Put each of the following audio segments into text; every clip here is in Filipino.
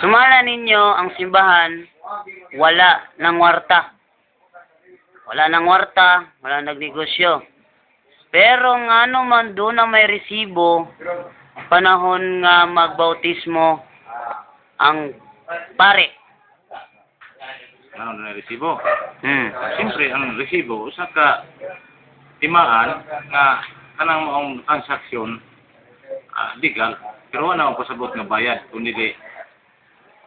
Sumala ninyo ang simbahan, wala ng warta. Wala ng warta, wala nagnegosyo. Pero nga man doon na may resibo, panahon nga magbautismo ang pare. Ano na resibo? Hmm. Siyempre, ang resibo, usa ka timaan nga kanang maong transaksyon ah, legal, pero wala akong pasabot nga bayad, kundi di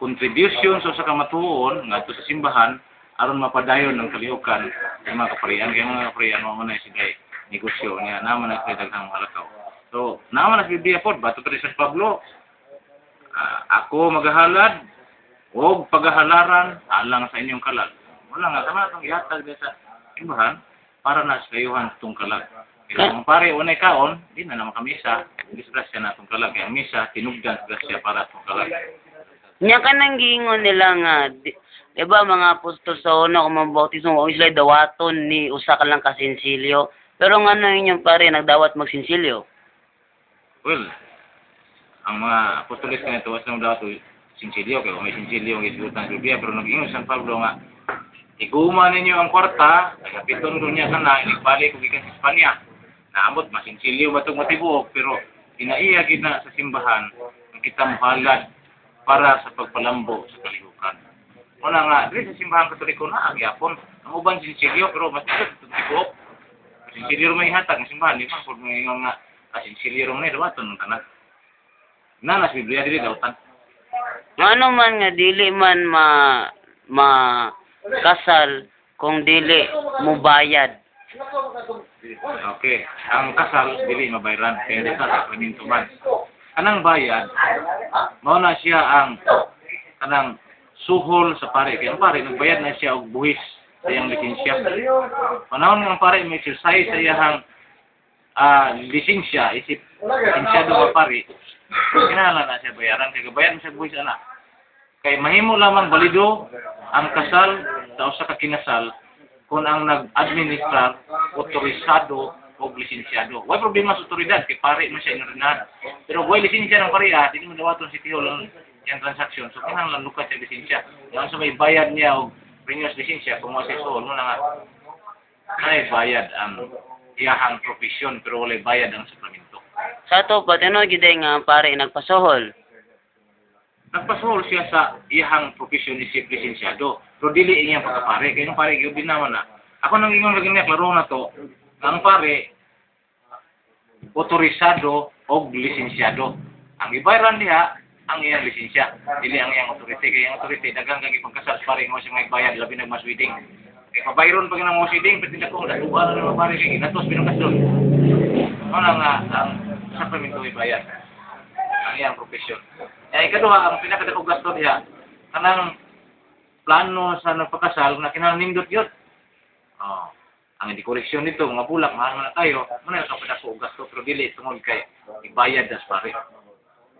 contribution sa usa ka matuon nga sa simbahan aron mapadayon ng kalihukan sa mga kaparian kay mga kaparian mo man na sila negosyo niya naman na sila daghang malakaw so naman na sa Biblia pod bato rin sa Pablo Ah, ako magahalad o paghahalaran alang sa inyong kalag. Wala nga, tama itong ihatag din sa simbahan para na sa kayuhan itong kalag. Kaya kung pare unay kaon, di na naman kamisa, disgrasya na itong kalag. Kaya misa, tinugdan sa grasya para itong kalag. Nya ka nang giingon nila nga, di, di ba mga apostol sa una kung mabautismo, huwag sila dawaton ni usa ka lang kasinsilyo. Pero nga ano inyong pare, nagdawat magsinsilyo. Well, ang mga apostolis ka nito, was nang daw ito, sinsilyo, kaya kung may sinsilyo ang isutan sa Biblia, pero nag-ingon San Pablo nga, Iguma ninyo ang kwarta, nagapiton doon niya sana, inigbalik kung ikan sa Espanya. Naamot, masinsilyo ba itong matibuok, pero inaiya na sa simbahan, ang kita muhalad para sa pagpalambo sa kalihukan. Una nga, dili sa simbahan katoliko na, ang yapon, ang uban sinsilyo, pero mas ito itong tibuok. Sinsilyo may hatag ng simbahan, di ba? Kung may nga, ah, sinsilyo na, dawaton ng tanan. Nanas Biblia dili dawtan. Ano man nga dili man ma ma kasal kung dili mo bayad. Okay. Ang kasal dili mabayaran kaya dito sa sakramento man. Anang bayad mao na siya ang kanang suhol sa pare kaya ang pare nagbayad na siya og buhis sa iyang lisensya. Panahon nga pare may exercise sa iyang ah lisensya isip lisensyado nga pare kinahanglan na siya bayaran kay gabayan siya buhis ana. Kay mahimo lamang balido ang kasal sa usa ka kinasal kung ang nag-administrar otorisado o lisensyado. Wala problema sa otoridad, kay pare man siya inorinahan. Pero wala lisensya ng pareha, hindi mo dawaton si Tihol ang yung transaksyon. So, kinahanglan lukat sa lisensya. Yung sa may bayad niya o renewals lisensya, kung mga sisol mo na nga, may bayad ang iyahang profesyon, pero wala bayad ang sakramento. Sa to patino giday nga pare nagpasuhol. Nagpasuhol siya sa iyahang profesyon isip lisensyado. Pero dili iyang pagkapare. Kaya yung pare, yun din naman na. Ako nang ingon lagi niya, klaro na to, ang pare, otorisado o lisensyado. Ang ibayran niya, ang iyang lisensya. Dili ang iyang otorite. Kaya yung otorite, dagang kang ipagkasal sa pare mo siya may bayad, labi na mas wedding. Kaya pabayron pag nang wedding, pati na ko, natuwa na naman pare, kaya inatos, pinukas doon. Ano nga, ang sakramento ay bayad. Ang iyang profesyon. Eh, ikaduha, ang pinakadakong gasto niya, kanang plano sa nagpakasal na kinahanglan nindot yun. Oh, ang dekorasyon nito, mga bulak, mahal na tayo, muna sa padako og gasto, pero dili tungod kay ibayad das pare.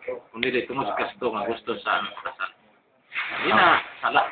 Kung dili tungod sa gasto nga gusto sa nagpakasal. Hindi na, sala.